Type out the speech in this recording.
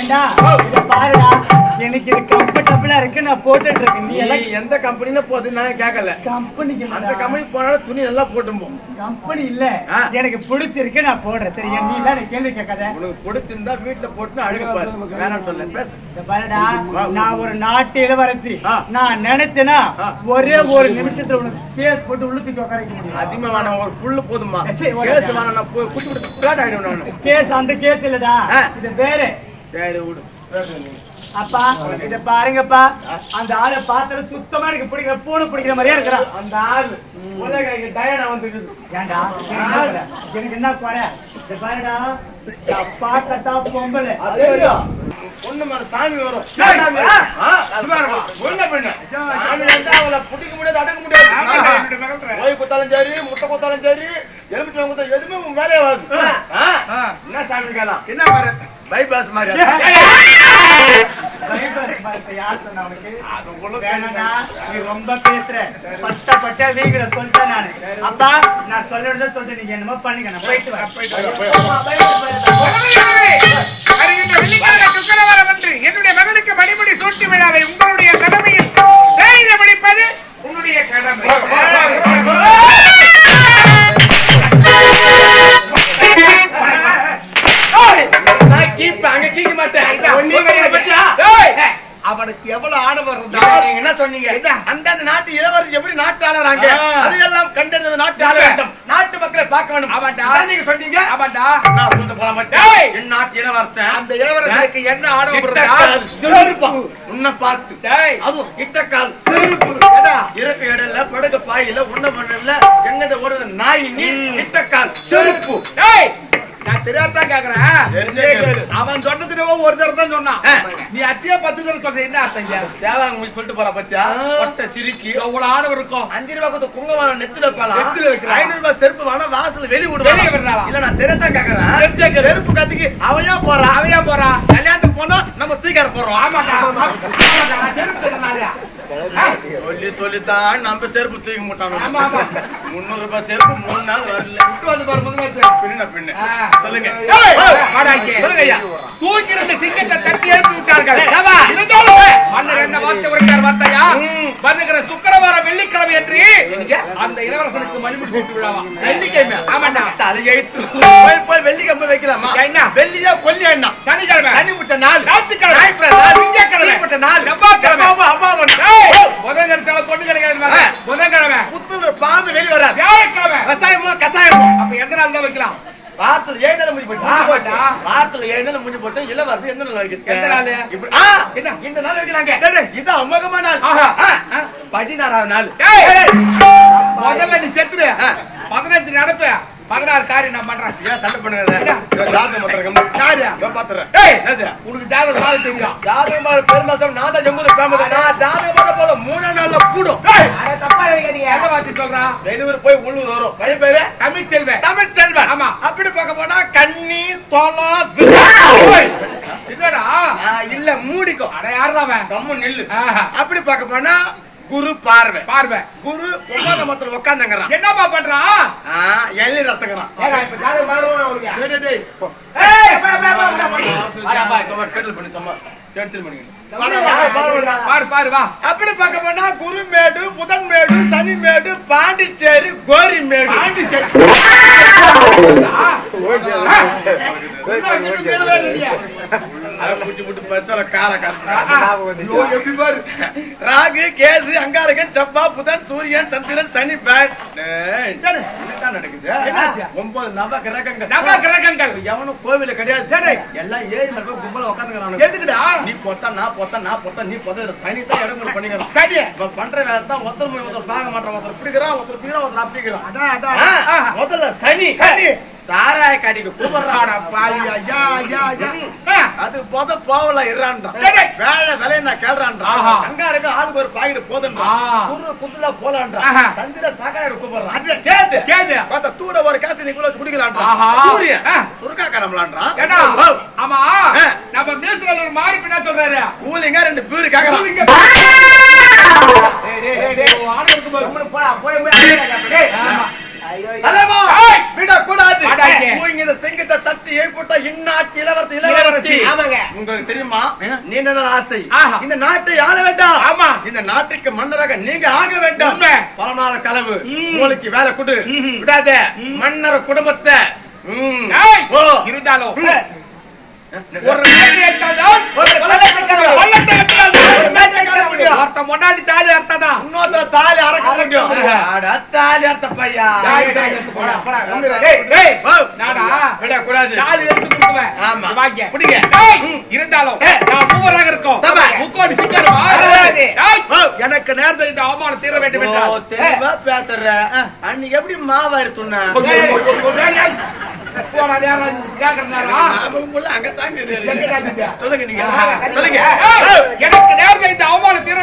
ஏண்டா? இத பாருடா. எனக்கு இது கம்ஃபர்டபுளா இருக்கு நான் போட்டுட்டு இருக்கேன். நீ எல்லாம் எந்த கம்பெனின்னு போகுது நான் கேட்கல கம்பெனிக்கு அந்த கம்பெனி போனாலும் துணி நல்லா போட்டுப்போம் கம்பெனி இல்ல. எனக்கு பிடிச்சிருக்கு நான் போடுறேன். சரி நீ இல்ல எனக்கு கேள்வி கேட்காத. உனக்கு பிடிச்சிருந்தா வீட்டுல போட்டு அழுக பாரு. சொல்ல. பாருடா. நான் ஒரு நாட்டு இளவரசி. நான் நினைச்சேனா. ஒரே ஒரு நிமிஷத்துல உனக்கு கேஸ் போட்டு உள்ளுக்கு உட்காரிக்க முடியும். அதிகமா வேணாம். ஒரு புல்லு போதுமா. கேஸ் வேணாம். நான் போய் குட்டி குட்டி பிளாட் ஆயிடும் நானு கேஸ் அந்த கேஸ் இல்லடா. இது வேற. சரி விடு. அப்பா இத பாருங்கப்பா அந்த ஆளை பார்த்தது சுத்தமா எனக்கு பிடிக்கிற பூனை பிடிக்கிற மாதிரியே இருக்கிறான் அந்த ஆள் உலக டயனா வந்துருக்குது ஏன்டா எனக்கு என்ன குறை? என்ன இத பாருடா பார்க்கத்தா பொம்பளை பொண்ணு மேல சாமி வரும் பாருப்பா. பொண்ணு. சாமி வந்தா அவளை பிடிக்க முடியாது, அடக்க முடியாது. ஓய் குத்தாலும் சரி, முட்டை குத்தாலும் சரி, எலுமிச்சை குத்தாலும் எதுவுமே உன் வேலையே. ஆ? என்ன சாமி கேலாம்? என்ன பாரு bypass மாதிரி. bypass மரத்தை யார் சொன்னா உள்ள வேணாம்டா, நீ ரொம்ப பேசுற. பட்ட பட்ட வீகிட சொல்லிட்டேன் நானு. அப்பா நான் சொல்றத சொல்லிட்டு நீங்க என்னமோ பண்ணுங்க. நான் போயிட்டு வரேன். போயிட்டு என்னுடைய மகளுக்கு மணிமுடி சூட்டி விழாவை உங்களுடைய தலைமையில் மாட்டேன். அவனுக்கு எவ்வளவு ஆடவர் நீங்க என்ன சொன்னீங்க? அந்தந்த நாட்டு இளவரசி எப்படி நாட்டு ஆளுறாங்க. அதையெல்லாம் கண்டறிந்த நாட்டு ஆள வேண்டும். நாட்டு மக்களை பார்க்க வேண்டும். இதான் நீங்க சொன்னீங்க? ஆமாண்டா. நான் சொல்லிட்டு போல மாட்டேன். என் நாட்டு இளவரசன். அந்த இளவரசனுக்கு என்ன ஆடவர் செருப்பா. உன்னை பார்த்து. டேய். அதுவும் இட்டக்கால் செருப்பு. ஏடா, இருக்க இடம்ல படுக்க பாயில உண்ண பண்ணல எங்கிட்ட ஓடுது நாய் நீ இட்டக்கால் செருப்பு. டேய் நான் தெரியாதான் கேக்குறேன். அவன் சொன்னதுல ஒரு தடவை தான் சொன்னான். நீ அத்தியா பத்து தடவை சொல்ற என்ன அர்த்தம்? தேவாங்க போய் சொல்லிட்டு போறா பத்தியா சிரிக்கி எவ்வளவு ஆடவர் இருக்கும் அஞ்சு ரூபாய் கொடுத்த குங்கமான நெத்தில வைப்பாளா நெத்தில வைக்கிறா. ஐநூறு ரூபாய் செருப்பு வேணா வாசல் வெளிய விடுவா வெளிய விடுறாளா? இல்ல நான் தெரியாதான் கேக்குறேன். செருப்பு கத்துக்கு அவையா போறா அவையா போறா கல்யாணத்துக்கு போனா நம்ம தூக்கிட போறோம் ஆமாடா ஆமாடா, நான் செருப்பு தரேனாலயா? ஆ? சொல்லி சொல்லித்தான் நம்ம செருப்பு தூக்க மாட்டானோ ஆமா, ஆமா. முன்னூறு ரூபாய் செருப்பு மூணு நாள் வரல. விட்டு வந்து பின்ன. பின்ன. சொல்லுங்க. ரெண்டு சிங்கத்தை தட்டி எழுப்பி விட்டார்கள்? இருந்தாலும் மன்னர் என்ன வார்த்தை உரைத்தார் வார்த்தையா. வருகிற சுக்கிரவாரம் வெள்ளிக்கிழமை என்று அந்த இளவரசனுக்கு மணிமுடி சூட்டு விழாவா வெள்ளிக்கிழமை. ஆமாண்டா. தலையெழுத்து போய் போய் வெள்ளிக்கிழமை வைக்கலாமா? என்ன? வெள்ளியா கொல்லியா என்ன? நாள் முடிஞ்சு இளவரசி எந்த நாள் வைக்கிறது எந்த நாள்? என்ன? இந்த நாள் வைக்கிறாங்க. இது அமோகமான நாள். பதினாறாவது நாள் முதல்ல நீ செத்துரு. பதினஞ்சு நடப்பு பதினாறு காரியம் நான் பண்றேன். ஏன் சண்டை பண்ணுங்க என்ன? ஜாதகம் பத்திரம் யாரு? பாத்துறேன் ஏய், என்னது? உனக்கு ஜாதகம் தெரியும்? ஜாதகம் பாரு பெருமாள் சாமி, நான் தான் எங்குது ஃபேமஸ் நான் ஜாதகம் பார்க்க போல மூணு நாள்ல கூடும். ஏய், எதை பார்த்து சொல்றான் வெளியூர் போய் உள்ளூர் வரும். பையன் பேரு தமிழ்ச்செல்வன். தமிழ் செல்வன் ஆமா. அப்படி பார்க்க போனா கண்ணி தோலம் என்னடா? இல்ல மூடிக்கோ. அட யாருடா அவன்? கம்மு நில்லு. ஆஹா. அப்படி பார்க்க போனா குரு பார்வை. பார்வை. குரு ஒன்பதாம் மத்துல உட்காந்துங்கிறான் என்னப்பா பண்றான் எள்ளி ரத்தங்கிறான். பாரு பாரு வா. அப்படி பார்க்க போனா குருமேடு புதன்மேடு சனிமேடு பாண்டிச்சேரி கோரிமேடு பாண்டிச்சேரி. ராகு கேசு அங்காரகன் செவ்வா புதன் சூரியன் சந்திரன் சனி பேட் நடக்குது? ஒன்பது நவ கிரகங்கள் நவ கிரகங்கள். எவனும் கோவில கிடையாது டேய். எல்லாம் ஏறி மரபு கும்பல உட்காந்துக்கிறான் எதுக்குடா நீ பொத்தா நான் பொத்தா நான் பொத்தா நீ பொத்த சனி தான் இடம் கூட பண்ணிக்கிறோம் சரி இப்ப பண்ற வேலை தான் ஒருத்தர் ஒருத்தர் பார்க்க மாட்டான் ஒருத்தர் பிடிக்கிறான் ஒருத்தர் பிடிக்கிறான் ஒருத்தர் அப்படிக்கிறான். முதல்ல சனி சனி. சாராய காட்டிக்கு கூப்பிடுறான் அட பாவி, ஐயா, ஐயா, ஐயா. அது போத போவல டேய். வேலை வேலை நான் கேள்றான்றான். அங்க இருக்க ஆளுக்கு ஒரு பாக்கெட் போதுன்றான். குரு குத்துல போலான்றான். சந்திர சாக்காடு கூப்பிடுறான் அது கேது, கேது. பார்த்தா தூட ஒரு காசு நீ குள்ள குடிக்கலான்றான் ஆ. சுருக்கா காரம்லான்றான் ஏண்டா, ஆமா. நம்ம மீசுல ஒரு மாறி பின்னா சொல்றாரு. கூலிங்கா ரெண்டு பீரு கேக்குறான் இங்க- டேய், டேய், டேய், டேய், உன் ஆளு இருக்கு பாரு. டேய், ஆமா. தலைவா, ஏய்! விடக்கூடாது. அடாச்சே. நீங்க இந்த தட்டி எழுப்பிவிட்டா இந்நாட்டு இளவரசி இளவரசி. ஆமாங்க. உங்களுக்கு தெரியுமா? நீண்ட நாள் ஆசை. இந்த நாட்டை ஆள வேண்டாம். ஆமா. இந்த நாட்டுக்கு மன்னராக நீங்க ஆக வேண்டாம். நாள் கனவு. உங்களுக்கு வேலை கொடு. விடாத. மன்னர் குடும்பத்தை. இருந்தாலும் ஒரு முன்னாடி தாலி அர்த்ததான் இன்னொருத்தர தாலி அறக்க முடியும். தாலி பையா எடுத்து. ஆமா. பிடிங்க. இருந்தாலும். நான் மூவராக இருக்கோம். முக்கோடி ஓ. எனக்கு நேர்ந்த இந்த அவமானம் தீர வேண்டும் என்றால். தெளிவா பேசுற. அன்னைக்கு எப்படி மாவா இருத்துனா எனக்கு நேர்ந்த இந்த அவமானம் தீர